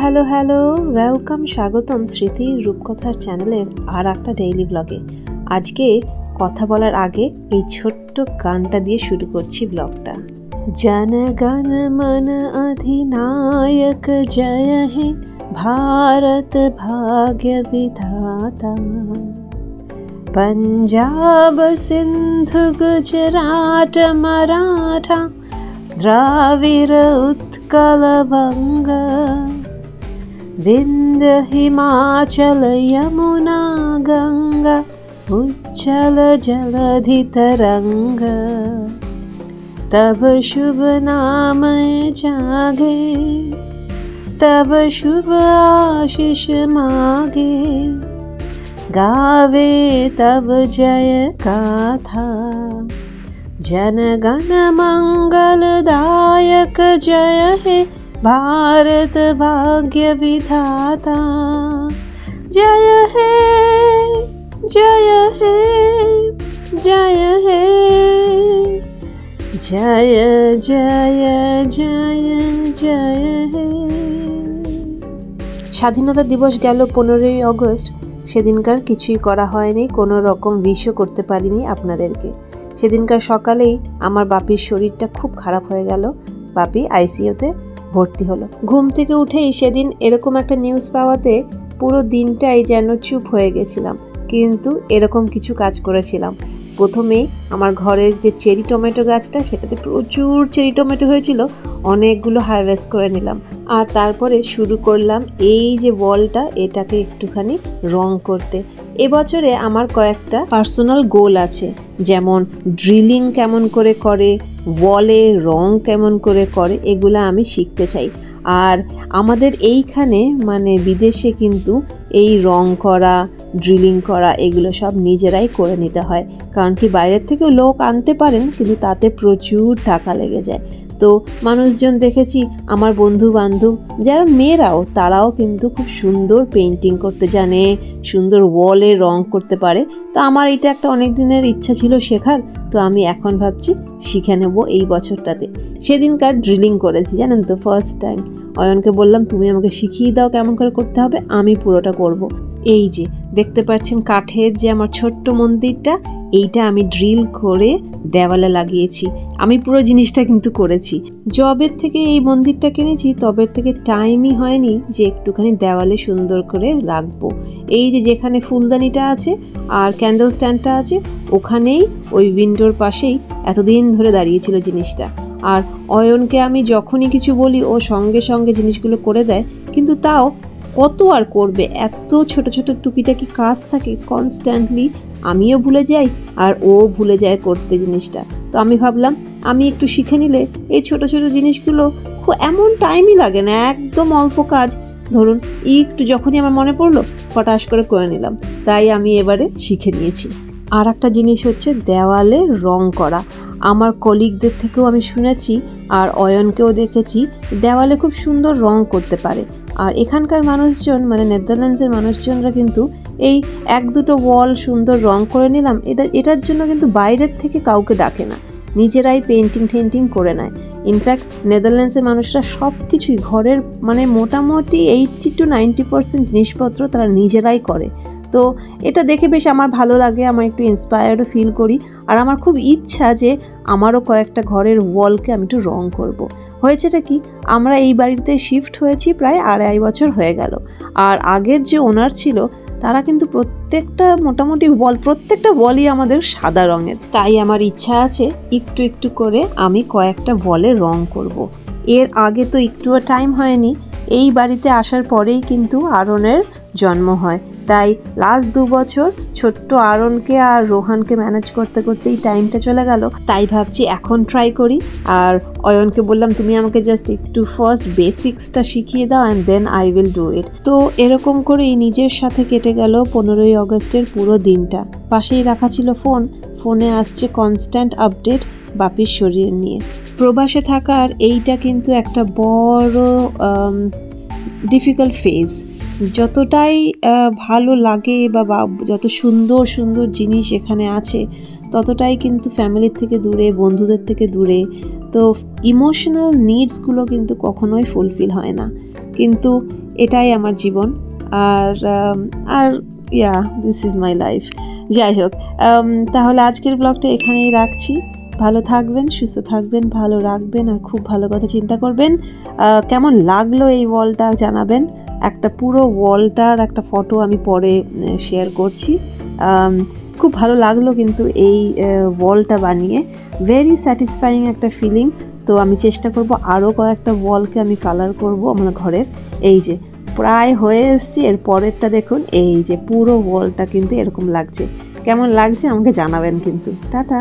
Hello hello welcome স্বাগতম স্মৃতির রূপকথার চ্যানেলের আর একটা ডেইলি ব্লগে আজকে কথা বলার আগে এই ছোট্ট গানটা দিয়ে শুরু করছি ব্লগটা জন গণ মন অধিনায়ক জয় হে, ভারত ভাগ্য বিধাতা। পঞ্জাব সিন্ধু গুজরাট মারাঠা, দ্রাবিড় উৎকল বঙ্গ। विन्ध्य हिमाचल यमुना गङ्गा जलधितरङ्ग तब शुभ नाम जागे तब शुभ आशीष मागे। गावे तब जय गाथा जनगण मङ्गलदायक जय हे भारत भाग्य विधाता जय हे जय हे जय हे जय जय जय जय हे স্বাধীনতা দিবস গেল পনেরোই আগস্ট সেদিনকার কিছুই করা হয়নি কোনো রকম উইশও করতে পারিনি আপনাদেরকে সেদিনকার সকালেই আমার বাপির শরীরটা খুব খারাপ হয়ে গেল বাপি আইসিইউতে ভর্তি হলো। ঘুম থেকে উঠেই সেদিন এরকম একটা নিউজ পাওয়াতে পুরো দিনটাই যেন চুপ হয়ে গেছিলাম। কিন্তু এরকম কিছু কাজ করেছিলাম। প্রথমেই আমার ঘরের যে চেরি টমেটো গাছটা, সেটাতে প্রচুর চেরি টমেটো হয়েছিল, অনেকগুলো হারভেস্ট করে নিলাম। আর তারপরে শুরু করলাম এই যে বলটা, এটাকে একটুখানি রং করতে। এবছরে আমার কয়েকটা পার্সোনাল গোল আছে। যেমন ড্রিলিং কেমন করে করে ওয়ালে রং কেমন করে করে, এগুলো আমি শিখতে চাই। আর আমাদের এইখানে মানে বিদেশে কিন্তু এই রং করা ড্রিলিং করা, এগুলো সব নিজেরাই করে নিতে হয়। কারণ কি বাইরের থেকেও লোক আনতে পারেন, কিন্তু তাতে প্রচুর টাকা লেগে যায়। তো মানুষজন দেখেছি আমার বন্ধু বান্ধব যারা মেয়েরাও, তারাও কিন্তু খুব সুন্দর পেন্টিং করতে জানে, সুন্দর ওয়ালে রং করতে পারে। তো আমার এটা একটা অনেক দিনের ইচ্ছা ছিল শেখার, তো আমি এখন ভাবছি শিখে নেব এই বছরটাতে। সেদিনকার ড্রিলিং করেছি, জানেন তো ফার্স্ট টাইম অয়নকে বললাম, তুমি আমাকে শিখিয়ে দাও কেমন করে করতে হবে, আমি পুরোটা করব। এই যে, দেখতে পাচ্ছেন কাঠের যে আমার ছোট্ট মন্দিরটা এইটা আমি ড্রিল করে দেওয়ালে লাগিয়েছি। আমি পুরো জিনিসটা কিন্তু করেছি। জবের থেকে এই মন্দিরটা কিনেছি, তবের থেকে টাইমই হয়নি যে একটুখানি দেওয়ালে সুন্দর করে রাখব। এই যে যেখানে ফুলদানিটা আছে আর ক্যান্ডেল স্ট্যান্ডটা আছে, ওখানেই ওই উইন্ডোর পাশেই এতদিন ধরে দাঁড়িয়েছিল জিনিসটা। আর অয়নকে আমি যখনই কিছু বলি, ও সঙ্গে সঙ্গে জিনিসগুলো করে দেয়, কিন্তু তাও কত আর করবে? এত ছোট ছোট টুকিটাকি কাজ থাকে কনস্ট্যান্টলি আমিও ভুলে যাই আর ও ভুলে যায় করতে জিনিসটা। তো আমি ভাবলাম, আমি একটু শিখে নিলে এই ছোট ছোট জিনিসগুলো খুব এমন টাইমই লাগে না, একদম অল্প কাজ। ধরুন, একটু যখনই আমার মনে পড়ল ফটাস করে করে নিলাম। তাই আমি এবারে শিখে নিয়েছি। আর একটা জিনিস হচ্ছে দেওয়ালে রং করা। আমার কলিগদের থেকেও আমি শুনেছি আর অয়নকেও দেখেছি, দেওয়ালে খুব সুন্দর রং করতে পারে। আর এখানকার মানুষজন মানে নেদারল্যান্ডসের মানুষজনরা কিন্তু এই এক দুটো ওয়াল সুন্দর রং করে নিলাম। এটা, এটার জন্য কিন্তু বাইরের থেকে কাউকে ডাকে না। নিজেরাই পেন্টিং টেন্টিং করে নেয়। ইনফ্যাক্ট নেদারল্যান্ডসের মানুষরা সব কিছুই ঘরের মানে মোটামুটি এইটটি টু নাইনটি পার্সেন্ট জিনিসপত্র তারা নিজেরাই করে। তো এটা দেখে বেশ আমার ভালো লাগে, আমার একটু ইন্সপায়ার্ডও ফিল করি আর আমার খুব ইচ্ছা যে আমারও কয়েকটা ঘরের ওয়ালকে আমি একটু রং করব। হয়েছেটা কি, আমরা এই বাড়িতে শিফট হয়েছি প্রায় আড়াই বছর হয়ে গেল আর আগের যে ওনার ছিল, তারা কিন্তু প্রত্যেকটা মোটামুটি ওয়াল প্রত্যেকটা ওয়ালই আমাদের সাদা রঙের তাই আমার ইচ্ছা আছে একটু একটু করে আমি কয়েকটা ওয়ালে রং করব। এর আগে তো একটুও টাইম হয়নি এই বাড়িতে আসার পরেই কিন্তু আরনের জন্ম হয়। তাই লাস্ট দু বছর ছোট্ট আরনকে আর রোহানকে ম্যানেজ করতে করতেই টাইমটা চলে গেল। তাই ভাবছি এখন ট্রাই করি। আর অয়নকে বললাম, তুমি আমাকে জাস্ট একটু ফার্স্ট বেসিক্সটা শিখিয়ে দাও and then I will do it তো এরকম করেই নিজের সাথে কেটে গেল পনেরোই আগস্টের পুরো দিনটা। পাশেই রাখা ছিল ফোন ফোনে আসছে কনস্ট্যান্ট আপডেট বাপির শরীর নিয়ে। প্রবাসে থাকার এইটা কিন্তু একটা বড় ডিফিকাল্ট ফেজ যতটাই ভালো লাগে বা যত সুন্দর সুন্দর জিনিস এখানে আছে, ততটাই কিন্তু ফ্যামিলির থেকে দূরে, বন্ধুদের থেকে দূরে, তো ইমোশনাল নিডসগুলো কিন্তু কখনোই ফুলফিল হয় না। কিন্তু এটাই আমার জীবন, আর আর yeah this is my life যাই হোক তাহলে আজকের ব্লগটা এখানেই রাখছি। ভালো থাকবেন, সুস্থ থাকবেন, ভালো রাখবেন আর খুব ভালো কথা চিন্তা করবেন। কেমন লাগল এই ওয়ালটা জানাবেন। একটা পুরো ওয়ালটার একটা ফটো আমি পরে শেয়ার করছি। খুব ভালো লাগল কিন্তু এই ওয়ালটা বানিয়ে। ভেরি স্যাটিসফাইং একটা ফিলিং তো আমি চেষ্টা করব আরও কয়েকটা ওয়ালকে আমি কালার করব আমার ঘরের। এই যে, প্রায় হয়ে এসছি। এর পরেরটা দেখুন, এই যে পুরো ওয়ালটা কিন্তু এরকম লাগছে। কেমন লাগছে আমাকে জানাবেন কিন্তু। টাটা।